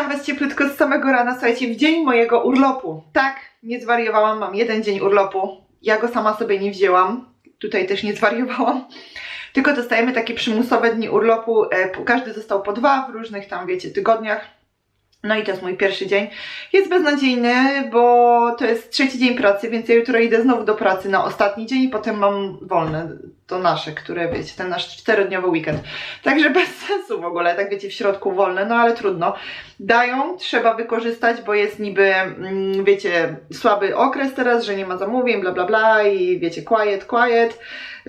Witam Was cieplutko z samego rana, słuchajcie, w dzień mojego urlopu. Tak, nie zwariowałam, mam jeden dzień urlopu. Ja go sama sobie nie wzięłam. Tutaj też nie zwariowałam. Tylko dostajemy takie przymusowe dni urlopu. e, Każdy został po dwa w różnych tam, wiecie, tygodniach. No i to jest mój pierwszy dzień. Jest beznadziejny, bo to jest trzeci dzień pracy, więc ja jutro idę znowu do pracy na ostatni dzień i potem mam wolne. To nasze, które wiecie, ten nasz czterodniowy weekend. Także bez sensu w ogóle, tak wiecie, w środku wolne, no ale trudno. Dają, trzeba wykorzystać, bo jest niby, mm, wiecie, słaby okres teraz, że nie ma zamówień, bla bla bla i wiecie, quiet, quiet.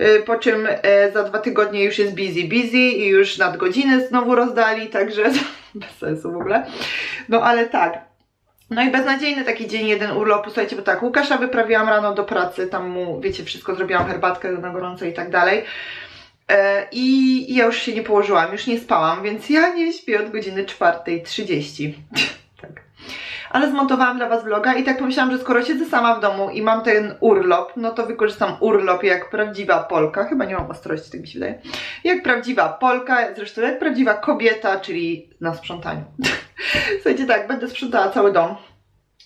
Y, Po czym e, za dwa tygodnie już jest busy, busy i już nadgodziny znowu rozdali, także bez sensu w ogóle. No ale tak. No i beznadziejny taki dzień jeden urlopu, słuchajcie, bo tak, Łukasza wyprawiłam rano do pracy, tam mu, wiecie, wszystko zrobiłam, herbatkę na gorąco i tak dalej. E, I ja już się nie położyłam, już nie spałam, więc ja nie śpię od godziny 4.30. Ale zmontowałam dla Was vloga i tak pomyślałam, że skoro siedzę sama w domu i mam ten urlop, no to wykorzystam urlop jak prawdziwa Polka. Chyba nie mam ostrości, tak mi się wydaje. Jak prawdziwa Polka, zresztą jak prawdziwa kobieta, czyli na sprzątaniu. Słuchajcie, tak, będę sprzątała cały dom.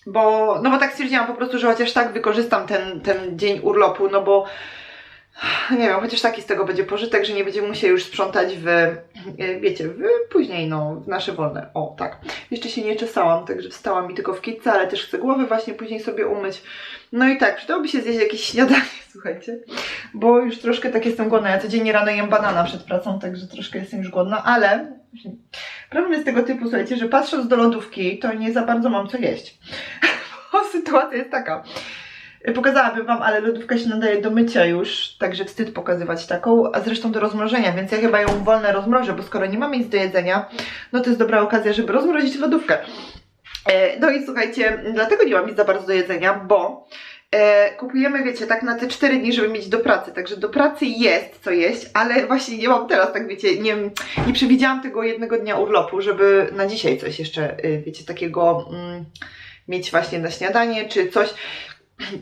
Bo, no bo tak stwierdziłam po prostu, że chociaż tak wykorzystam ten, ten dzień urlopu, no bo nie wiem, chociaż taki z tego będzie pożytek, że nie będziemy musieli już sprzątać w, wiecie, w, później, no, w nasze wolne. O, tak. Jeszcze się nie czesałam, także wstałam mi tylko w kitce, ale też chcę głowę właśnie później sobie umyć. No i tak, przydałoby się zjeść jakieś śniadanie, słuchajcie, bo już troszkę tak jestem głodna. Ja codziennie rano jem banana przed pracą, także troszkę jestem już głodna, ale problem jest tego typu, słuchajcie, że patrząc do lodówki, to nie za bardzo mam co jeść. Bo sytuacja jest taka. Pokazałabym Wam, ale lodówka się nadaje do mycia już, także wstyd pokazywać taką, a zresztą do rozmrożenia, więc ja chyba ją wolne rozmrożę, bo skoro nie mamy nic do jedzenia, no to jest dobra okazja, żeby rozmrozić lodówkę. E, No i słuchajcie, dlatego nie mam nic za bardzo do jedzenia, bo e, kupujemy, wiecie, tak na te 4 dni, żeby mieć do pracy, także do pracy jest co jeść, ale właśnie nie mam teraz, tak wiecie, nie, nie przewidziałam tego jednego dnia urlopu, żeby na dzisiaj coś jeszcze, y, wiecie, takiego mm, mieć właśnie na śniadanie, czy coś,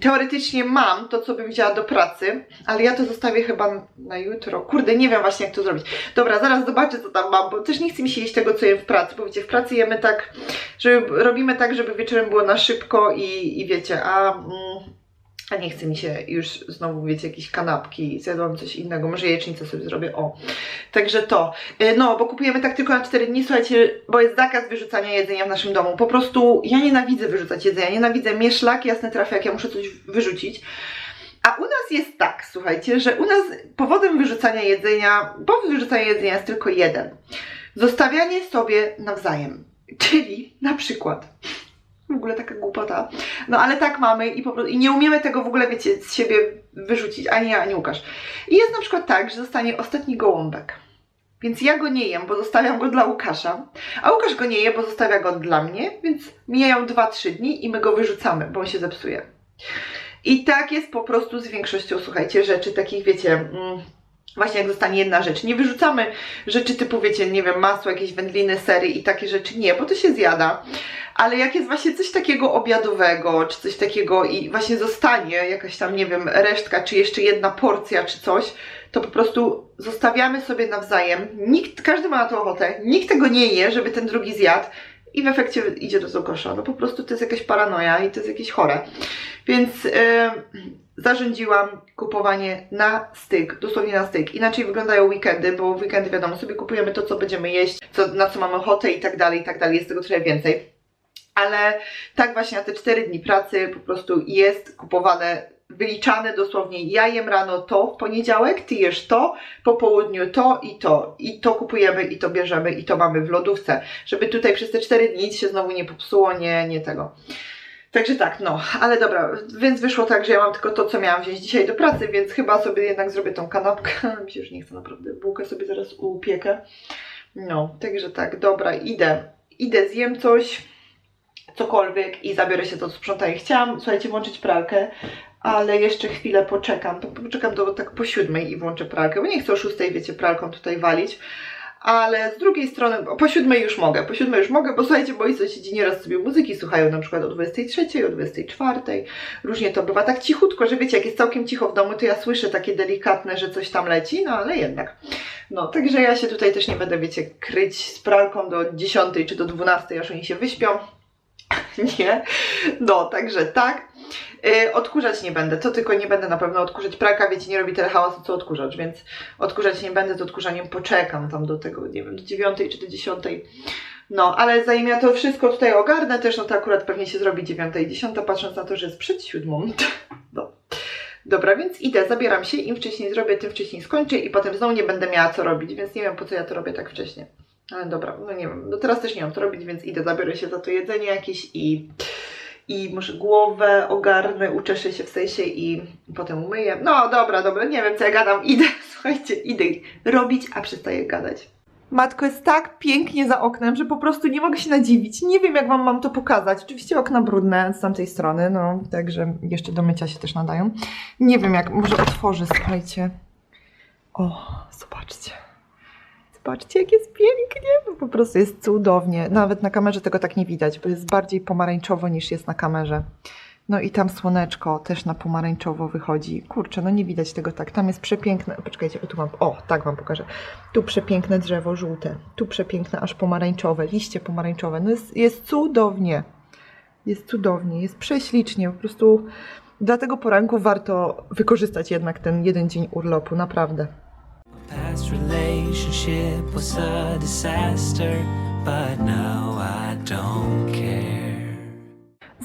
teoretycznie mam to, co bym wzięła do pracy, ale ja to zostawię chyba na jutro. Kurde, nie wiem właśnie jak to zrobić. Dobra, zaraz zobaczę, co tam mam, bo też nie chce mi się jeść tego, co jem w pracy, bo wiecie, w pracy jemy tak, żeby, robimy tak, żeby wieczorem było na szybko i, i wiecie, a... Mm, a nie chce mi się już znowu, wiecie, jakieś kanapki, zjadłam coś innego, może jajecznicę sobie zrobię, o. Także to. E, No, bo kupujemy tak tylko na 4 dni, słuchajcie, bo jest zakaz wyrzucania jedzenia w naszym domu. Po prostu ja nienawidzę wyrzucać jedzenia, nienawidzę mnie szlak jasny trafia, jak ja muszę coś wyrzucić. A u nas jest tak, słuchajcie, że u nas powodem wyrzucania jedzenia, powód wyrzucania jedzenia jest tylko jeden. Zostawianie sobie nawzajem. Czyli na przykład w ogóle taka głupota. No ale tak mamy i po prostu i nie umiemy tego w ogóle, wiecie, z siebie wyrzucić, ani ja, ani Łukasz. I jest na przykład tak, że zostanie ostatni gołąbek. Więc ja go nie jem, bo zostawiam go dla Łukasza, a Łukasz go nie je, bo zostawia go dla mnie, więc mijają 2-3 dni i my go wyrzucamy, bo on się zepsuje. I tak jest po prostu z większością, słuchajcie, rzeczy takich, wiecie, mm, właśnie jak zostanie jedna rzecz. Nie wyrzucamy rzeczy typu, wiecie, nie wiem, masło, jakieś wędliny, sery i takie rzeczy, nie, bo to się zjada. Ale jak jest właśnie coś takiego obiadowego, czy coś takiego i właśnie zostanie jakaś tam, nie wiem, resztka, czy jeszcze jedna porcja, czy coś, to po prostu zostawiamy sobie nawzajem. Nikt, każdy ma na to ochotę, nikt tego nie je, żeby ten drugi zjadł i w efekcie idzie do kosza. No po prostu to jest jakaś paranoja i to jest jakieś chore. Więc yy, zarządziłam kupowanie na styk, dosłownie na styk. Inaczej wyglądają weekendy, bo weekendy wiadomo, sobie kupujemy to, co będziemy jeść, co, na co mamy ochotę i tak dalej, i tak dalej. Jest tego trochę więcej. Ale tak właśnie na te 4 dni pracy po prostu jest kupowane, wyliczane dosłownie. Ja jem rano to w poniedziałek, ty jesz to, po południu to i to. I to kupujemy, i to bierzemy, i to mamy w lodówce. Żeby tutaj przez te 4 dni nic się znowu nie popsuło, nie, nie tego. Także tak, no, ale dobra, więc wyszło tak, że ja mam tylko to, co miałam wziąć dzisiaj do pracy, więc chyba sobie jednak zrobię tą kanapkę. Mi się już nie chce naprawdę, bułkę sobie zaraz upiekę. No, także tak, dobra, idę, idę, zjem coś, cokolwiek i zabiorę się do sprzątania. Chciałam, słuchajcie, włączyć pralkę, ale jeszcze chwilę poczekam, po- poczekam do tak po siódmej i włączę pralkę, bo nie chcę o szóstej, wiecie, pralką tutaj walić. Ale z drugiej strony, po siódmej już mogę, po siódmej już mogę, bo słuchajcie, moi sąsiedzi nieraz sobie muzyki słuchają, na przykład o 23, o 24, różnie to bywa tak cichutko, że wiecie, jak jest całkiem cicho w domu, to ja słyszę takie delikatne, że coś tam leci, no ale jednak. No, także ja się tutaj też nie będę, wiecie, kryć z pralką do 10 czy do 12, aż oni się wyśpią. Nie, no, także tak. Yy, odkurzać nie będę, to tylko nie będę na pewno odkurzać. Pralka, wiecie, nie robi tyle hałasu co odkurzacz, więc odkurzać nie będę, z odkurzaniem poczekam tam do tego, nie wiem, do 9 czy do 10. No, ale zanim ja to wszystko tutaj ogarnę też, no to akurat pewnie się zrobi 9 i 10, patrząc na to, że jest przed siódmą. No. Dobra, więc idę, zabieram się, im wcześniej zrobię, tym wcześniej skończę i potem znowu nie będę miała co robić, więc nie wiem po co ja to robię tak wcześnie. Ale dobra, no nie wiem, no teraz też nie mam co robić, więc idę, zabiorę się za to jedzenie jakieś i, i może głowę ogarnę, uczeszę się w sensie i potem umyję. No dobra, dobra, nie wiem co ja gadam, idę, słuchajcie, idę robić, a przestaję gadać. Matko, jest tak pięknie za oknem, że po prostu nie mogę się nadziwić. Nie wiem, jak Wam mam to pokazać. Oczywiście okna brudne z tamtej strony, no, także jeszcze do mycia się też nadają. Nie wiem, jak, może otworzę, słuchajcie. O, zobaczcie. Zobaczcie, jak jest pięknie. No, po prostu jest cudownie. Nawet na kamerze tego tak nie widać, bo jest bardziej pomarańczowo niż jest na kamerze. No i tam słoneczko też na pomarańczowo wychodzi. Kurczę, no nie widać tego tak. Tam jest przepiękne. Poczekajcie, o tu mam. O, tak wam pokażę. Tu przepiękne drzewo żółte. Tu przepiękne aż pomarańczowe, liście pomarańczowe. No jest, jest cudownie. Jest cudownie, jest prześlicznie. Po prostu dla tego poranku warto wykorzystać jednak ten jeden dzień urlopu, naprawdę. Past relationship was a disaster, but now I don't care.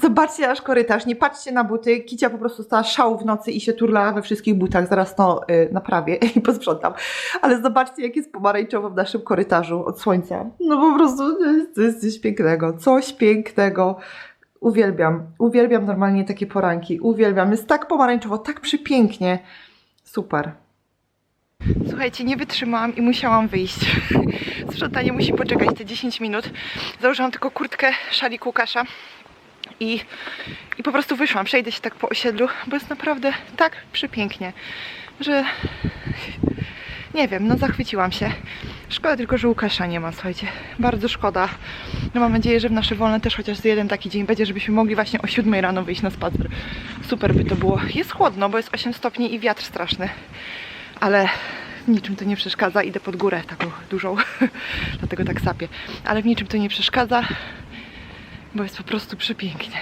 Zobaczcie nasz korytarz, nie patrzcie na buty. Kicia po prostu stała szału w nocy i się turlała we wszystkich butach. Zaraz to y, naprawię i posprzątam. Ale zobaczcie, jak jest pomarańczowo w naszym korytarzu od słońca. No po prostu to jest coś pięknego. Coś pięknego. Uwielbiam. Uwielbiam normalnie takie poranki. Uwielbiam. Jest tak pomarańczowo, tak przepięknie. Super. Słuchajcie, nie wytrzymałam i musiałam wyjść. Sprzątanie musi poczekać te 10 minut. Założyłam tylko kurtkę, szalik Łukasza i, i po prostu wyszłam. Przejdę się tak po osiedlu, bo jest naprawdę tak przepięknie, że nie wiem, no zachwyciłam się. Szkoda tylko, że Łukasza nie ma, słuchajcie. Bardzo szkoda. No mam nadzieję, że w nasze wolne też chociaż jeden taki dzień będzie, żebyśmy mogli właśnie o 7 rano wyjść na spacer. Super by to było. Jest chłodno, bo jest 8 stopni i wiatr straszny. Ale w niczym to nie przeszkadza. Idę pod górę taką dużą, dlatego tak sapię. Ale w niczym to nie przeszkadza, bo jest po prostu przepięknie.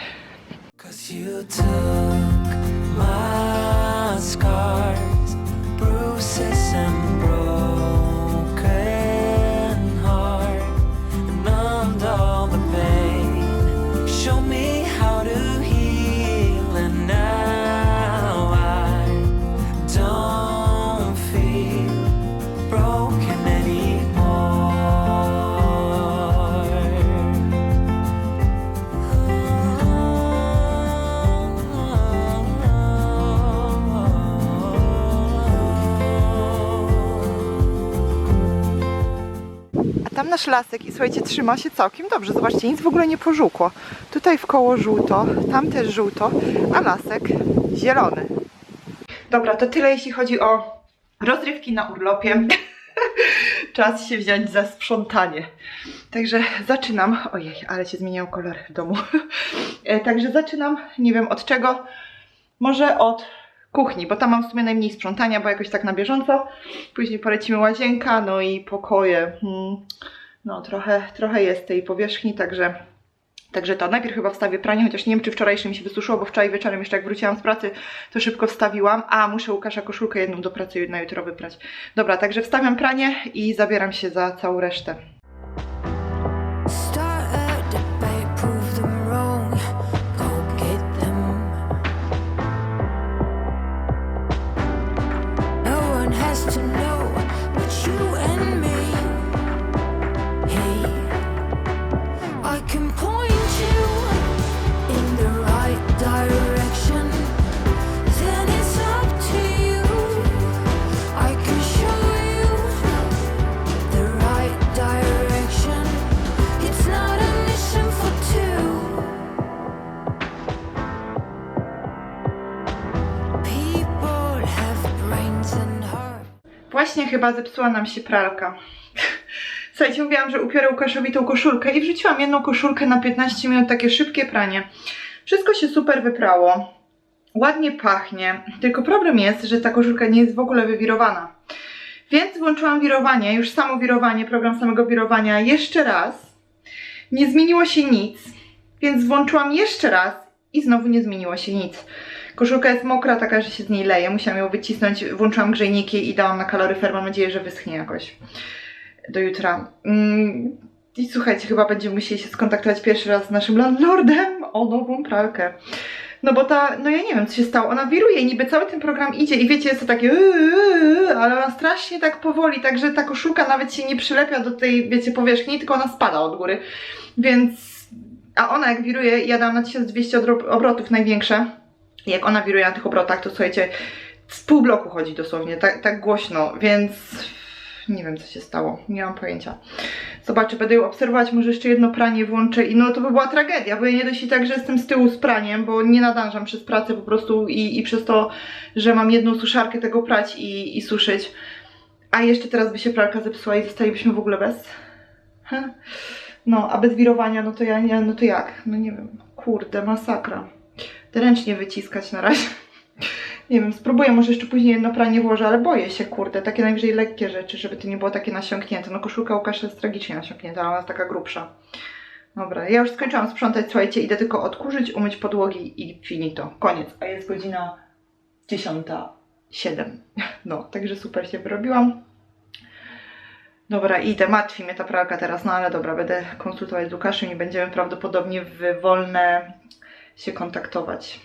Nasz lasek i słuchajcie, trzyma się całkiem dobrze. Zobaczcie, nic w ogóle nie pożółkło. Tutaj w koło żółto, tam też żółto, a lasek zielony. Dobra, to tyle jeśli chodzi o rozrywki na urlopie. Czas się wziąć za sprzątanie. Także zaczynam. Ojej, ale się zmieniał kolor w domu. E, Także zaczynam, nie wiem od czego. Może od kuchni, bo tam mam w sumie najmniej sprzątania, bo jakoś tak na bieżąco. Później polecimy łazienka, no i pokoje. Hmm. No trochę, trochę jest tej powierzchni, także, także to. Najpierw chyba wstawię pranie, chociaż nie wiem czy wczorajsze mi się wysuszyło, bo wczoraj wieczorem jeszcze jak wróciłam z pracy, to szybko wstawiłam. A, muszę Łukasza koszulkę jedną do pracy na jutro wyprać. Dobra, także wstawiam pranie i zabieram się za całą resztę. Chyba zepsuła nam się pralka. Słuchajcie, mówiłam, że upiorę Łukaszowi tą koszulkę i wrzuciłam jedną koszulkę na 15 minut, takie szybkie pranie. Wszystko się super wyprało. Ładnie pachnie. Tylko problem jest, że ta koszulka nie jest w ogóle wywirowana. Więc włączyłam wirowanie, już samo wirowanie, program samego wirowania jeszcze raz. Nie zmieniło się nic, więc włączyłam jeszcze raz i znowu nie zmieniło się nic. Koszulka jest mokra, taka, że się z niej leje. Musiałam ją wycisnąć, włączyłam grzejniki i dałam na kaloryfer. Mam nadzieję, że wyschnie jakoś do jutra. Mm, I słuchajcie, chyba będziemy musieli się skontaktować pierwszy raz z naszym landlordem o nową pralkę. No bo ta, no ja nie wiem co się stało, ona wiruje, niby cały ten program idzie i wiecie, jest to takie yy, ale ona strasznie tak powoli, także ta koszulka nawet się nie przylepia do tej, wiecie, powierzchni, tylko ona spada od góry, więc, a ona jak wiruje, ja dam na 1200 odro- obrotów największe, jak ona wiruje na tych obrotach, to słuchajcie, z pół bloku chodzi dosłownie, tak, tak głośno, więc nie wiem co się stało, nie mam pojęcia. Zobaczę, będę ją obserwować, może jeszcze jedno pranie włączę i no to by była tragedia, bo ja nie dość i tak, że jestem z tyłu z praniem, bo nie nadążam przez pracę po prostu i, i przez to, że mam jedną suszarkę tego prać i, i suszyć. A jeszcze teraz by się pralka zepsuła i zostalibyśmy w ogóle bez. No, a bez wirowania, no to ja no to jak? No nie wiem, kurde, masakra. Ręcznie wyciskać na razie. Nie wiem, spróbuję, może jeszcze później jedno pranie włożę, ale boję się, kurde, takie najwyżej lekkie rzeczy, żeby to nie było takie nasiąknięte. No koszulka Łukasza jest tragicznie nasiąknięta, ale ona jest taka grubsza. Dobra, ja już skończyłam sprzątać, słuchajcie, idę tylko odkurzyć, umyć podłogi i finito. Koniec. A jest godzina 10.07. No, także super się wyrobiłam. Dobra, idę, martwi mnie ta pralka teraz, no ale dobra, będę konsultować z Łukaszem i będziemy prawdopodobnie w wolne się kontaktować.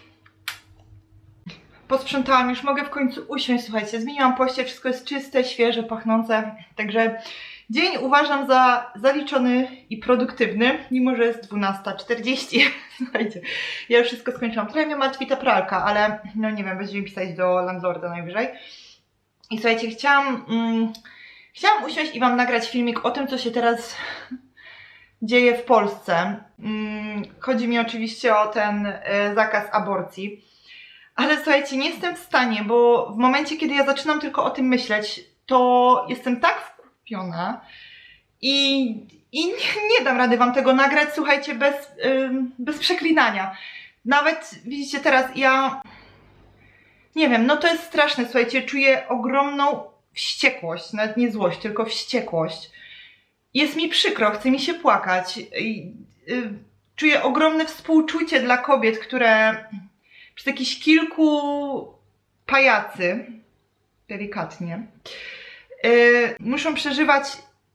Posprzątałam, już mogę w końcu usiąść, słuchajcie, zmieniłam pościel, wszystko jest czyste, świeże, pachnące, także dzień uważam za zaliczony i produktywny, mimo że jest 12.40, słuchajcie, ja już wszystko skończyłam, trochę mnie martwi ta pralka, ale no nie wiem, będziemy pisać do landlorda najwyżej i słuchajcie, chciałam, mm, chciałam usiąść i Wam nagrać filmik o tym, co się teraz dzieje w Polsce. Mm, chodzi mi oczywiście o ten e, zakaz aborcji. Ale słuchajcie, nie jestem w stanie, bo w momencie, kiedy ja zaczynam tylko o tym myśleć, to jestem tak wkupiona i, i nie, nie dam rady wam tego nagrać, słuchajcie, bez, bez przeklinania. Nawet, widzicie teraz, ja nie wiem, no to jest straszne, słuchajcie, czuję ogromną wściekłość, nawet nie złość, tylko wściekłość. Jest mi przykro, chce mi się płakać. Y, czuję ogromne współczucie dla kobiet, które przez jakichś kilku pajacy, delikatnie, yy, muszą przeżywać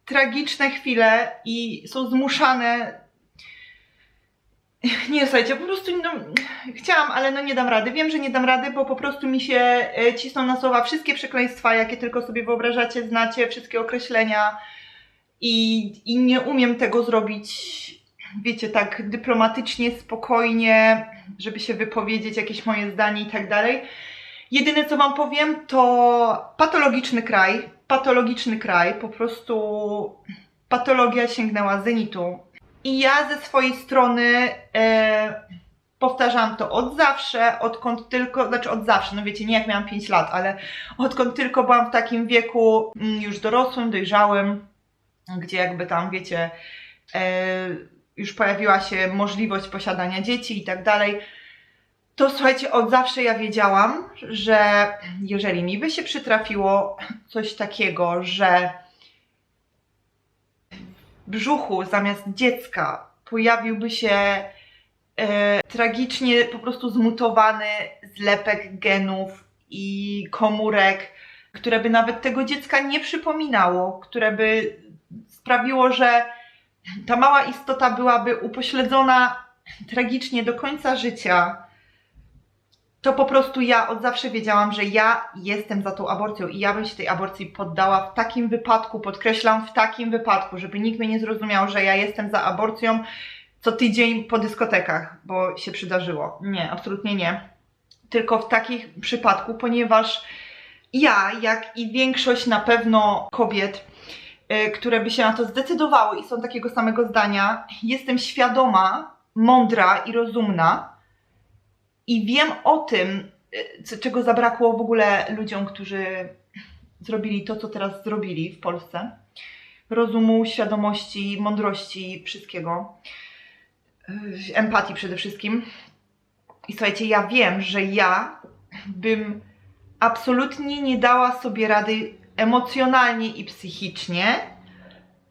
tragiczne chwile i są zmuszane. Nie, słuchajcie, po prostu no, chciałam, ale no nie dam rady. Wiem, że nie dam rady, bo po prostu mi się e, cisną na słowa wszystkie przekleństwa, jakie tylko sobie wyobrażacie, znacie, wszystkie określenia i, i nie umiem tego zrobić, wiecie, tak dyplomatycznie, spokojnie, żeby się wypowiedzieć, jakieś moje zdanie i tak dalej. Jedyne co Wam powiem, to patologiczny kraj, patologiczny kraj, po prostu patologia sięgnęła zenitu. I ja ze swojej strony e, powtarzam to od zawsze, odkąd tylko, znaczy od zawsze, no wiecie, nie jak miałam 5 lat, ale odkąd tylko byłam w takim wieku mm, już dorosłym, dojrzałym, gdzie jakby tam, wiecie, e, już pojawiła się możliwość posiadania dzieci i tak dalej, to słuchajcie, od zawsze ja wiedziałam, że jeżeli mi by się przytrafiło coś takiego, że w brzuchu zamiast dziecka pojawiłby się e, tragicznie po prostu zmutowany zlepek genów i komórek, które by nawet tego dziecka nie przypominało, które by sprawiło, że ta mała istota byłaby upośledzona tragicznie do końca życia, to po prostu ja od zawsze wiedziałam, że ja jestem za tą aborcją i ja bym się tej aborcji poddała w takim wypadku, podkreślam w takim wypadku, żeby nikt mnie nie zrozumiał, że ja jestem za aborcją co tydzień po dyskotekach, bo się przydarzyło. Nie, absolutnie nie. Tylko w takich przypadku, ponieważ ja, jak i większość na pewno kobiet, które by się na to zdecydowały i są takiego samego zdania, jestem świadoma, mądra i rozumna i wiem o tym, co- czego zabrakło w ogóle ludziom, którzy zrobili to, co teraz zrobili w Polsce. rozumu, świadomości, mądrości, wszystkiego. Yy, Empatii przede wszystkim. I słuchajcie, ja wiem, że ja bym absolutnie nie dała sobie rady emocjonalnie i psychicznie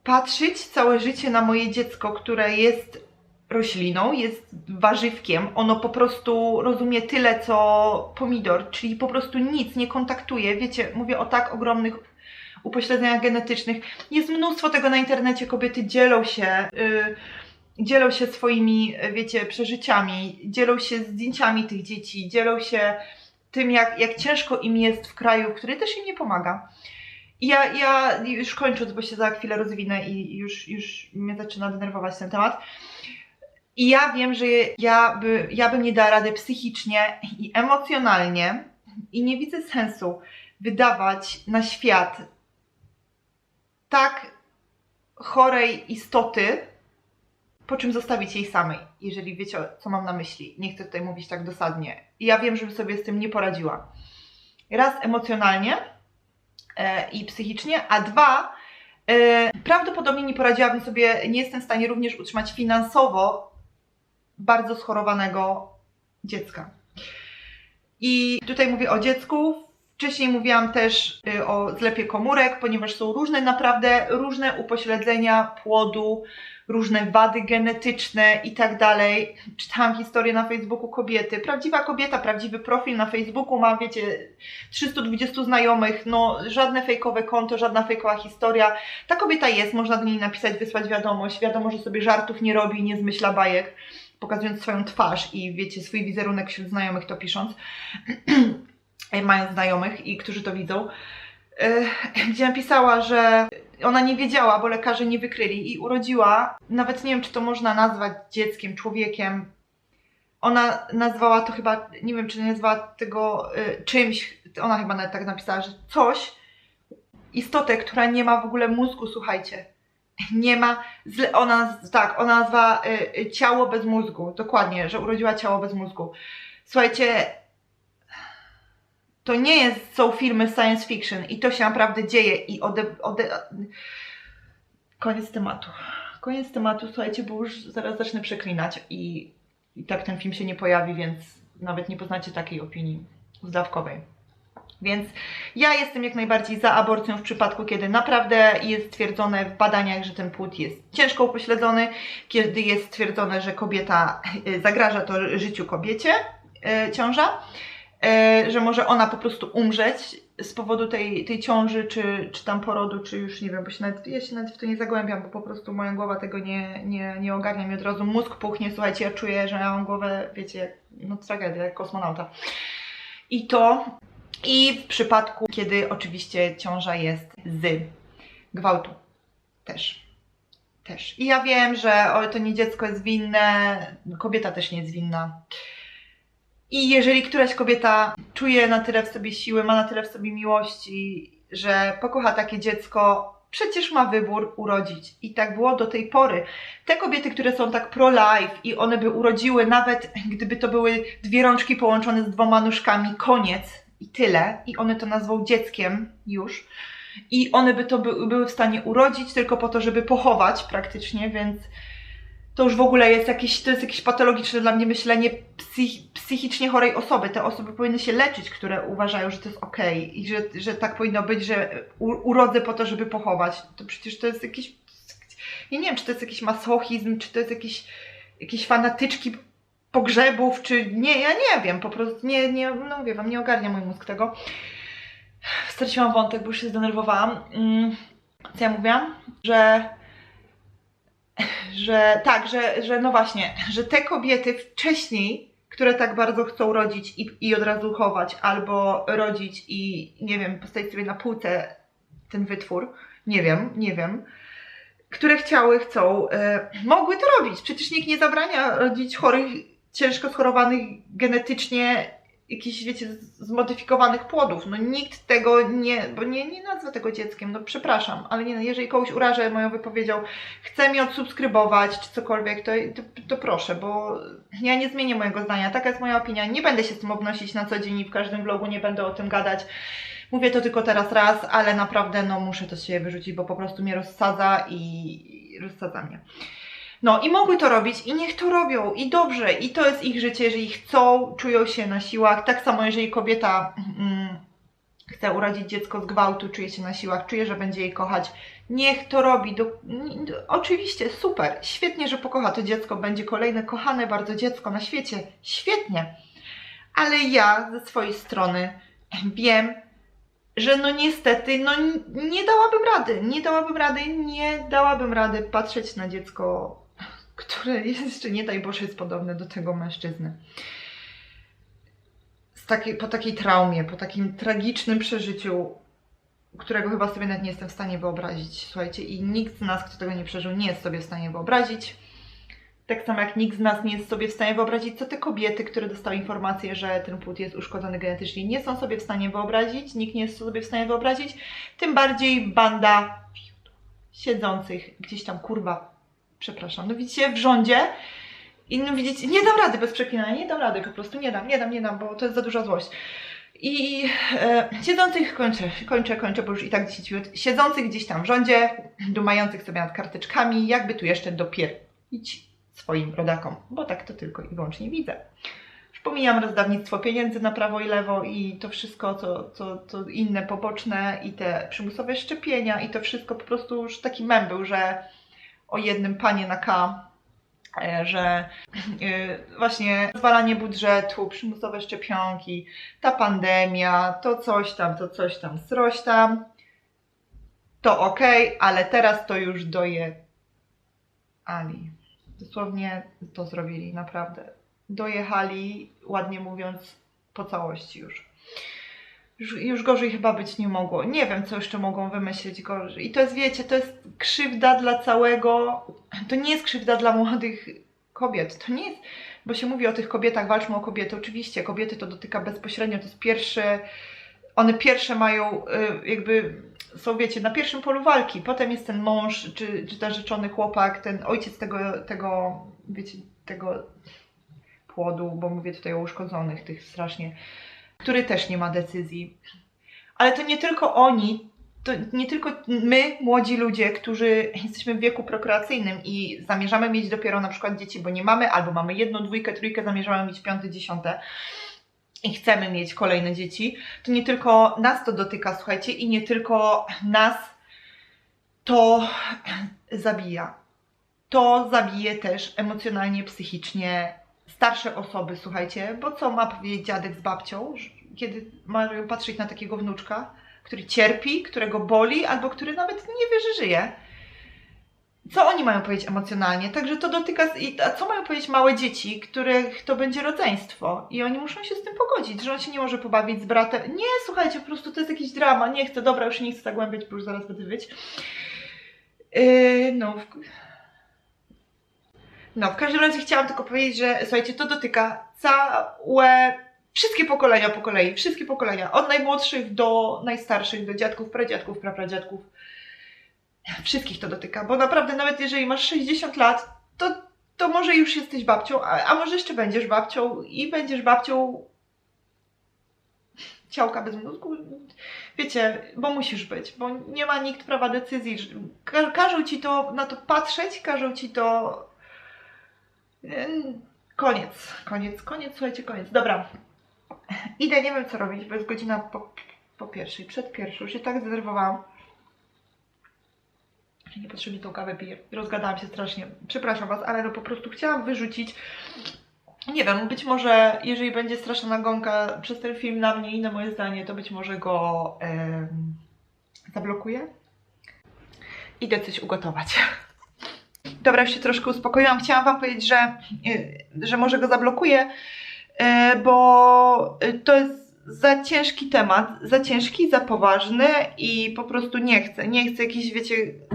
patrzeć całe życie na moje dziecko, które jest rośliną, jest warzywkiem. Ono po prostu rozumie tyle, co pomidor, czyli po prostu nic nie kontaktuje. Wiecie, mówię o tak ogromnych upośledzeniach genetycznych. Jest mnóstwo tego na internecie. Kobiety dzielą się. Yy, dzielą się swoimi, wiecie, przeżyciami, dzielą się zdjęciami tych dzieci, dzielą się tym, jak, jak ciężko im jest w kraju, który też im nie pomaga. Ja, ja już kończąc, bo się za chwilę rozwinę i już, już mnie zaczyna denerwować ten temat. I ja wiem, że ja, by, ja bym nie dała rady psychicznie i emocjonalnie i nie widzę sensu wydawać na świat tak chorej istoty, po czym zostawić jej samej, jeżeli wiecie, co mam na myśli. Nie chcę tutaj mówić tak dosadnie. I ja wiem, żebym sobie z tym nie poradziła. Raz emocjonalnie i psychicznie, a dwa, e, prawdopodobnie nie poradziłabym sobie, nie jestem w stanie również utrzymać finansowo bardzo schorowanego dziecka. I tutaj mówię o dziecku. Wcześniej mówiłam też y, o zlepie komórek, ponieważ są różne, naprawdę różne upośledzenia płodu, różne wady genetyczne i tak dalej. Czytałam historię na Facebooku kobiety. Prawdziwa kobieta, prawdziwy profil na Facebooku ma, wiecie, 320 znajomych, no żadne fejkowe konto, żadna fejkowa historia. Ta kobieta jest, można do niej napisać, wysłać wiadomość. Wiadomo, że sobie żartów nie robi, nie zmyśla bajek, pokazując swoją twarz i wiecie, swój wizerunek wśród znajomych to pisząc. Mając znajomych i którzy to widzą. Yy, Gdzie napisała, że ona nie wiedziała, bo lekarze nie wykryli i urodziła, nawet nie wiem, czy to można nazwać dzieckiem, człowiekiem. Ona nazwała to chyba, nie wiem, czy nazwała tego y, czymś, ona chyba nawet tak napisała, że coś, istotę, która nie ma w ogóle mózgu, słuchajcie. Nie ma, ona, tak, ona nazwała y, y, ciało bez mózgu, dokładnie, że urodziła ciało bez mózgu. Słuchajcie, to nie jest, są filmy science fiction i to się naprawdę dzieje i ode, ode... Koniec tematu. Koniec tematu, słuchajcie, bo już zaraz zacznę przeklinać i, i tak ten film się nie pojawi, więc nawet nie poznacie takiej opinii zdawkowej. Więc ja jestem jak najbardziej za aborcją w przypadku, kiedy naprawdę jest stwierdzone w badaniach, że ten płód jest ciężko upośledzony, kiedy jest stwierdzone, że kobieta y, zagraża to życiu kobiecie, y, ciąża e, że może ona po prostu umrzeć z powodu tej, tej ciąży, czy, czy tam porodu, czy już nie wiem, bo się nawet, ja się nawet w to nie zagłębiam, bo po prostu moja głowa tego nie, nie, nie ogarnia mi od razu. Mózg puchnie, słuchajcie, ja czuję, że ja mam głowę, wiecie, jak, no tragedia, jak kosmonauta. I to, i w przypadku, kiedy oczywiście ciąża jest z gwałtu. Też. Też. I ja wiem, że o, to nie dziecko jest winne, kobieta też nie jest winna. I jeżeli któraś kobieta czuje na tyle w sobie siły, ma na tyle w sobie miłości, że pokocha takie dziecko, przecież ma wybór urodzić. I tak było do tej pory. Te kobiety, które są tak pro-life i one by urodziły, nawet gdyby to były dwie rączki połączone z dwoma nóżkami, koniec i tyle. I one to nazwą dzieckiem już. I one by to by, były w stanie urodzić tylko po to, żeby pochować praktycznie, więc to już w ogóle jest jakieś, to jest jakieś patologiczne dla mnie myślenie psych, psychicznie chorej osoby. Te osoby powinny się leczyć, które uważają, że to jest okej i że, że tak powinno być, że u, urodzę po to, żeby pochować. To przecież to jest jakiś, ja nie wiem, czy to jest jakiś masochizm, czy to jest jakiś, jakieś fanatyczki pogrzebów, czy nie, ja nie wiem, po prostu nie, nie, no mówię wam, nie ogarnia mój mózg tego. Straciłam wątek, bo już się zdenerwowałam. Mm, Co ja mówiłam? Że że tak, że, że no właśnie, że te kobiety wcześniej, które tak bardzo chcą rodzić i, i od razu chować, albo rodzić i nie wiem, postawić sobie na półce ten wytwór, nie wiem, nie wiem, które chciały, chcą, e, mogły to robić. Przecież nikt nie zabrania rodzić chorych, ciężko schorowanych genetycznie jakichś, wiecie, zmodyfikowanych płodów. No nikt tego nie, bo nie, nie nazwę tego dzieckiem, no przepraszam, ale nie, no, jeżeli kogoś urażę moją wypowiedzią, chce mnie odsubskrybować czy cokolwiek, to, to, to proszę, bo ja nie zmienię mojego zdania, taka jest moja opinia, nie będę się z tym obnosić na co dzień i w każdym vlogu nie będę o tym gadać, Mówię to tylko teraz raz, ale naprawdę no muszę to z siebie wyrzucić, bo po prostu mnie rozsadza i i rozsadza mnie. No i mogły to robić i niech to robią i dobrze i to jest ich życie, jeżeli chcą, czują się na siłach. Tak samo jeżeli kobieta mm, chce urodzić dziecko z gwałtu, czuje się na siłach, czuje, że będzie jej kochać, niech to robi. Do, n- d- oczywiście, super, świetnie, że pokocha to dziecko, będzie kolejne kochane bardzo dziecko na świecie, świetnie. Ale ja ze swojej strony wiem, że no niestety, no nie dałabym rady, nie dałabym rady, nie dałabym rady patrzeć na dziecko, które jeszcze nie daj Boże jest podobne do tego mężczyzny. Takiej, po takiej traumie, po takim tragicznym przeżyciu, którego chyba sobie nawet nie jestem w stanie wyobrazić. Słuchajcie, i nikt z nas, kto tego nie przeżył, nie jest sobie w stanie wyobrazić. Tak samo jak nikt z nas nie jest sobie w stanie wyobrazić, co te kobiety, które dostały informację, że ten płód jest uszkodzony genetycznie, nie są sobie w stanie wyobrazić, nikt nie jest sobie w stanie wyobrazić, tym bardziej banda siedzących gdzieś tam, kurwa, przepraszam, no widzicie, w rządzie i no widzicie, nie dam rady bez przeklinania, nie dam rady, po prostu nie dam, nie dam, nie dam, bo to jest za duża złość. I e, siedzących, kończę, kończę, kończę, bo już i tak 10 minut, siedzących gdzieś tam w rządzie, dumających sobie nad karteczkami, jakby tu jeszcze dopierić swoim rodakom, bo tak to tylko i wyłącznie widzę. Już rozdawnictwo pieniędzy na prawo i lewo i to wszystko, co, co, co inne poboczne i te przymusowe szczepienia i to wszystko po prostu już taki mem był, że o jednym panie na K, e, że e, właśnie zwalanie budżetu, przymusowe szczepionki, ta pandemia, to coś tam, to coś tam, sroś tam, to okej, ale teraz to już doje Ali. Dosłownie to zrobili, naprawdę. Dojechali, ładnie mówiąc, po całości już. Już, już gorzej chyba być nie mogło. Nie wiem, co jeszcze mogą wymyślić gorzej. I to jest, wiecie, to jest krzywda dla całego. To nie jest krzywda dla młodych kobiet. To nie jest, bo się mówi o tych kobietach, walczmy o kobiety. Oczywiście, kobiety to dotyka bezpośrednio, to jest pierwszy. One pierwsze mają, y, jakby są, wiecie, na pierwszym polu walki. Potem jest ten mąż, czy, czy narzeczony chłopak, ten ojciec tego, tego, wiecie, tego płodu, bo mówię tutaj o uszkodzonych, tych strasznie, który też nie ma decyzji. Ale to nie tylko oni, to nie tylko my, młodzi ludzie, którzy jesteśmy w wieku prokreacyjnym i zamierzamy mieć dopiero na przykład dzieci, bo nie mamy, albo mamy jedną, dwójkę, trójkę, zamierzamy mieć piąte, dziesiąte i chcemy mieć kolejne dzieci, to nie tylko nas to dotyka, słuchajcie, i nie tylko nas to zabija. To zabije też emocjonalnie, psychicznie starsze osoby, słuchajcie, bo co ma powiedzieć dziadek z babcią, kiedy mają patrzeć na takiego wnuczka, który cierpi, którego boli, albo który nawet nie wie, że żyje. Co oni mają powiedzieć emocjonalnie? Także to dotyka. A co mają powiedzieć małe dzieci, których to będzie rodzeństwo? I oni muszą się z tym pogodzić, że on się nie może pobawić z bratem. Nie, słuchajcie, po prostu to jest jakiś drama. Nie chcę, dobra, już nie chcę zagłębiać, bo już zaraz będę wyć. Yy, no. W... No, w każdym razie chciałam tylko powiedzieć, że słuchajcie, to dotyka całe. Wszystkie pokolenia po kolei, wszystkie pokolenia, od najmłodszych do najstarszych, do dziadków, pradziadków, prapradziadków wszystkich to dotyka, bo naprawdę nawet jeżeli masz 60 lat, to, to może już jesteś babcią, a, a może jeszcze będziesz babcią i będziesz babcią ciałka bez mózgu. Wiecie, bo musisz być, bo nie ma nikt prawa decyzji. każą ci to na to patrzeć, każą ci to. Ym, Koniec, koniec, koniec, słuchajcie, koniec. Dobra. Idę, nie wiem co robić, bo jest godzina po, po pierwszej, przed pierwszą. Już się tak zdenerwowałam że niepotrzebnie tą kawę piję. Rozgadałam się strasznie. Przepraszam Was, ale no po prostu chciałam wyrzucić. Nie wiem, być może jeżeli będzie straszna nagonka przez ten film na mnie i na moje zdanie, to być może go em, zablokuję. Idę coś ugotować. Dobra, już się troszkę uspokoiłam. Chciałam Wam powiedzieć, że, y, że może go zablokuję, y, bo y, to jest za ciężki temat, za ciężki, za poważny i po prostu nie chcę, nie chcę jakiejś, wiecie,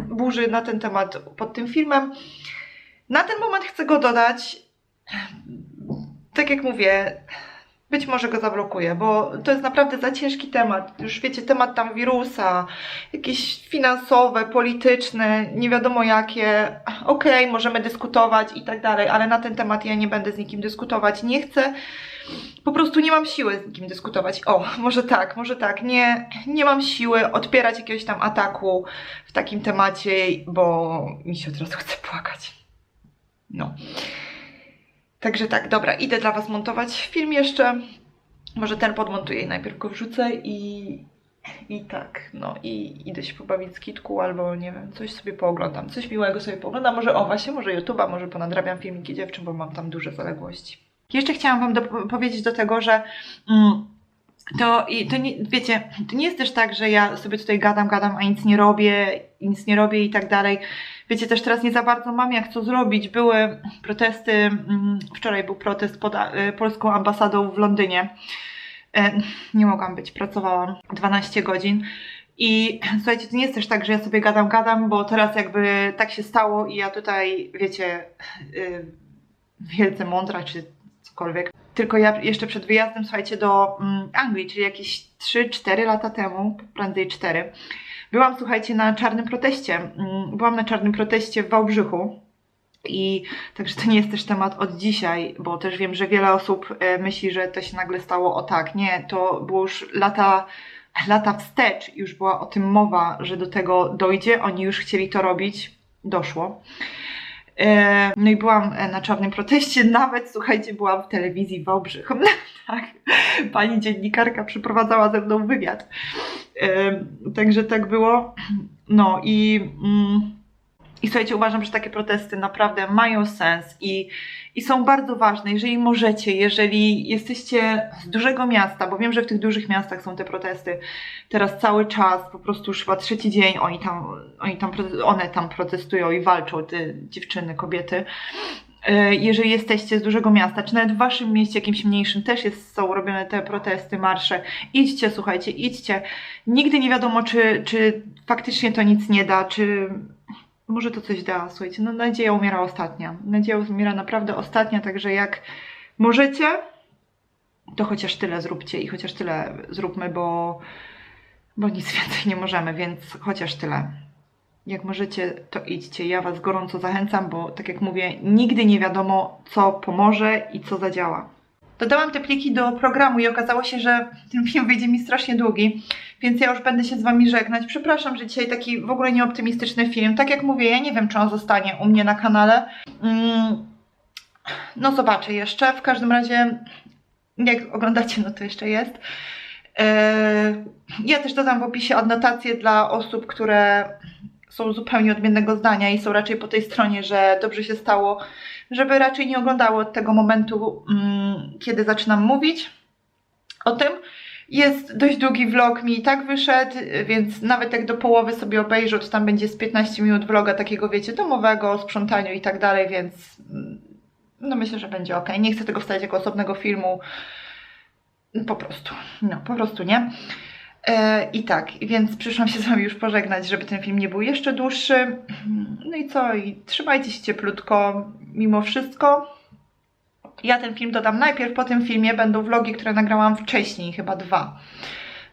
burzy na ten temat pod tym filmem. Na ten moment chcę go dodać. Tak jak mówię, być może go zablokuję, bo to jest naprawdę za ciężki temat. Już wiecie, temat tam wirusa, jakieś finansowe, polityczne, nie wiadomo jakie. Okej, możemy dyskutować i tak dalej, ale na ten temat ja nie będę z nikim dyskutować. Nie chcę po prostu nie mam siły z nikim dyskutować. O, może tak, może tak. Nie, nie mam siły odpierać jakiegoś tam ataku w takim temacie, bo mi się od razu chce płakać. No. Także tak, dobra, idę dla Was montować film jeszcze. Może ten podmontuję i najpierw go wrzucę i, i tak, no i idę się pobawić z kitku albo nie wiem, coś sobie pooglądam, coś miłego sobie pooglądam, może o właśnie, może YouTube'a, może ponadrabiam filmiki dziewczyn, bo mam tam duże zaległości. Jeszcze chciałam Wam do, powiedzieć do tego, że mm, to, i to nie, wiecie, to nie jest też tak, że ja sobie tutaj gadam, gadam, a nic nie robię, nic nie robię i tak dalej. Wiecie, też teraz nie za bardzo mam jak co zrobić. Były protesty, mm, wczoraj był protest pod y, polską ambasadą w Londynie. E, Nie mogłam być, pracowałam 12 godzin. I słuchajcie, to nie jest też tak, że ja sobie gadam, gadam, bo teraz jakby tak się stało i ja tutaj, wiecie, y, wielce mądra czy cokolwiek. Tylko ja jeszcze przed wyjazdem, słuchajcie, do mm, Anglii, czyli jakieś 3-4 lata temu, prędzej 4, byłam, słuchajcie, na czarnym proteście. Mm, Byłam na czarnym proteście w Wałbrzychu. I także to nie jest też temat od dzisiaj, bo też wiem, że wiele osób e, myśli, że to się nagle stało o tak. Nie, to było już lata, lata wstecz, już była o tym mowa, że do tego dojdzie. Oni już chcieli to robić. Doszło. E, No i byłam e, na czarnym proteście, nawet słuchajcie, byłam w telewizji w Wałbrzychu. tak, pani dziennikarka przeprowadzała ze mną wywiad. E, Także tak było. No i, mm, i słuchajcie, uważam, że takie protesty naprawdę mają sens i, i są bardzo ważne. Jeżeli możecie, jeżeli jesteście z dużego miasta, bo wiem, że w tych dużych miastach są te protesty teraz cały czas, po prostu już chyba trzeci dzień oni tam, oni tam, one tam protestują i walczą, te dziewczyny, kobiety. E, Jeżeli jesteście z dużego miasta, czy nawet w waszym mieście jakimś mniejszym też jest, są robione te protesty, marsze, idźcie, słuchajcie, idźcie. Nigdy nie wiadomo, czy, czy faktycznie to nic nie da, czy może to coś da. Słuchajcie, no nadzieja umiera ostatnia. Nadzieja umiera naprawdę ostatnia, także jak możecie, to chociaż tyle zróbcie i chociaż tyle zróbmy, bo, bo nic więcej nie możemy, więc chociaż tyle. Jak możecie, to idźcie. Ja Was gorąco zachęcam, bo tak jak mówię, nigdy nie wiadomo, co pomoże i co zadziała. Dodałam te pliki do programu i okazało się, że ten film wyjdzie mi strasznie długi, więc ja już będę się z Wami żegnać. Przepraszam, że dzisiaj taki w ogóle nieoptymistyczny film. Tak jak mówię, ja nie wiem, czy on zostanie u mnie na kanale. Mm, no zobaczę jeszcze. W każdym razie, jak oglądacie, no to jeszcze jest. Eee, Ja też dodam w opisie adnotacje dla osób, które są zupełnie odmiennego zdania i są raczej po tej stronie, że dobrze się stało, żeby raczej nie oglądały od tego momentu, mm, kiedy zaczynam mówić o tym. Jest dość długi vlog, mi i tak wyszedł, więc nawet jak do połowy sobie obejrzę, to tam będzie z 15 minut vloga takiego, wiecie, domowego, o sprzątaniu i tak dalej, więc mm, no myślę, że będzie ok. Nie chcę tego wstawiać jako osobnego filmu, po prostu, no po prostu nie. E, I tak, więc przyszłam się z Wami już pożegnać, żeby ten film nie był jeszcze dłuższy. No i co? I trzymajcie się cieplutko mimo wszystko. Ja ten film dodam najpierw, po tym filmie będą vlogi, które nagrałam wcześniej, chyba dwa.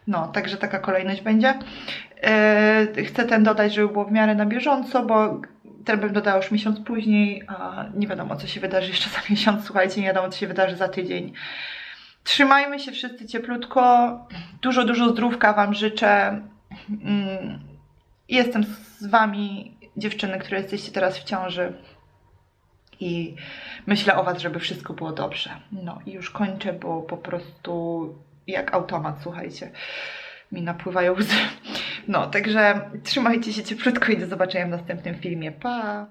No, także taka kolejność będzie. E, chcę ten dodać, żeby było w miarę na bieżąco, bo ten bym dodała już miesiąc później, a nie wiadomo co się wydarzy jeszcze za miesiąc, słuchajcie, nie wiadomo co się wydarzy za tydzień. Trzymajmy się wszyscy cieplutko. Dużo, dużo zdrówka Wam życzę. Mm, Jestem z Wami, dziewczyny, które jesteście teraz w ciąży. I myślę o Was, żeby wszystko było dobrze. No i już kończę, bo po prostu jak automat, słuchajcie, mi napływają łzy. No, także trzymajcie się cieplutko i do zobaczenia w następnym filmie. Pa!